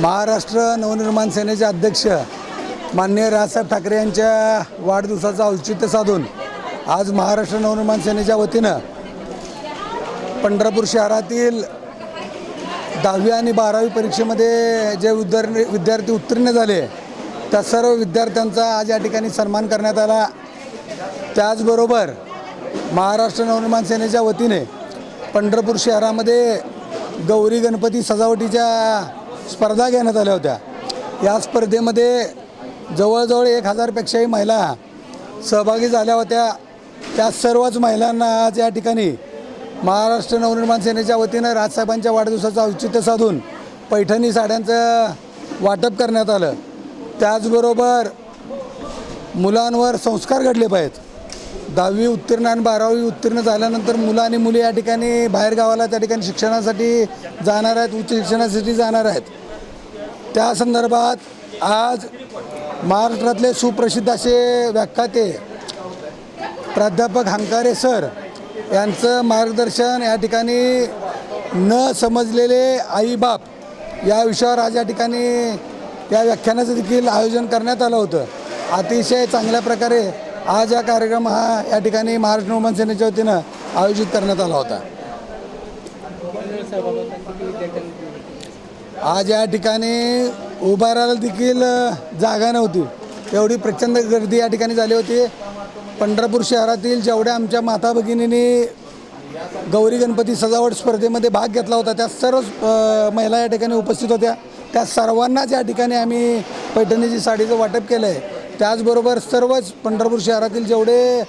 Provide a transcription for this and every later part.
महाराष्ट्र नवनिर्माण सेनेचे अध्यक्ष माननीय राजसाहेब ठाकरे यांच्या वाढदिवसाचं औचित्य साधून आज महाराष्ट्र नवनिर्माण सेनेच्या वतीनं पंढरपूर शहरातील दहावी आणि बारावी परीक्षेमध्ये जे विद्यार्थी विद्यार्थी उत्तीर्ण झाले त्या सर्व विद्यार्थ्यांचा आज या ठिकाणी सन्मान करण्यात आला. त्याचबरोबर महाराष्ट्र नवनिर्माण सेनेच्या वतीने पंढरपूर शहरामध्ये गौरी गणपती सजावटीच्या स्पर्धा घेण्यात आल्या होत्या. या स्पर्धेमध्ये जवळजवळ एक हजारपेक्षाही महिला सहभागी झाल्या होत्या. त्या सर्वच महिलांना आज या ठिकाणी महाराष्ट्र नवनिर्माण सेनेच्या वतीनं राजसाहेबांच्या वाढदिवसाचं औचित्य साधून पैठणी साड्यांचं वाटप करण्यात आलं. त्याचबरोबर मुलांवर संस्कार घडले पाहिजेत. दहावी उत्तीर्ण आणि बारावी उत्तीर्ण झाल्यानंतर मुलं आणि मुली या ठिकाणी बाहेर गावाला त्या ठिकाणी शिक्षणासाठी जाणार आहेत उच्च शिक्षणासाठी जाणार आहेत. त्या संदर्भात आज महाराष्ट्रातले सुप्रसिद्ध असे व्याख्याते प्राध्यापक हंकारे सर यांचं मार्गदर्शन या ठिकाणी न समजलेले आईबाप या विषयावर आज या ठिकाणी या व्याख्यानाचं देखील आयोजन करण्यात आलं होतं. अतिशय चांगल्या प्रकारे आज हा कार्यक्रम हा या ठिकाणी महाराष्ट्र नवमान सेनेच्या वतीनं आयोजित करण्यात आला होता. आज या ठिकाणी उभारायला देखील जागा नव्हती. एवढी प्रचंड गर्दी या ठिकाणी झाली होती. पंढरपूर शहरातील जेवढ्या आमच्या माता भगिनींनी गौरी गणपती सजावट स्पर्धेमध्ये भाग घेतला होता त्या सर्व महिला या ठिकाणी उपस्थित होत्या. त्या सर्वांनाच या ठिकाणी आम्ही पैठणीची साडीचं वाटप केलं आहे त्याचबरोबर सर्वच पंढरपूर शहरातील जेवढे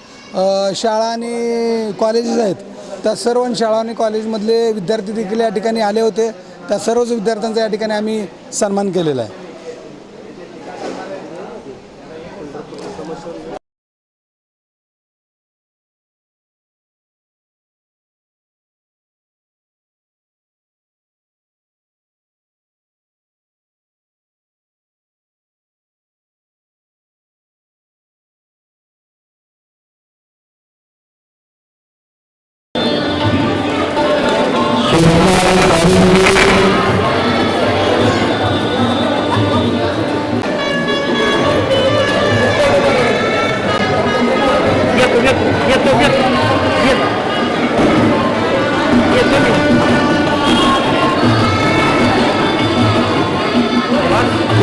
शाळा आणि कॉलेजेस आहेत त्या सर्व शाळा आणि कॉलेजमधले विद्यार्थी देखील या ठिकाणी आले होते. त्या सर्वच विद्यार्थ्यांचा या ठिकाणी आम्ही सन्मान केलेला आहे.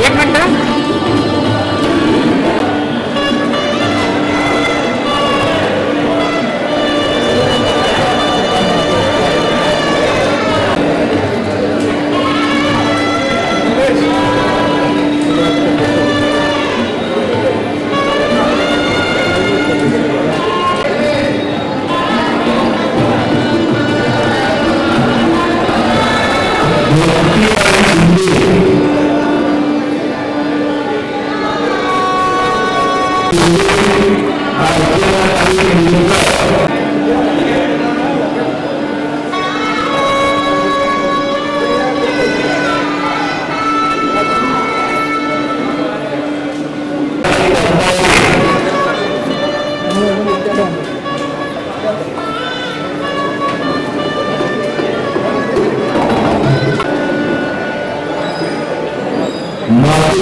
एक मिनिट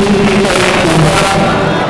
よろしくお願いします。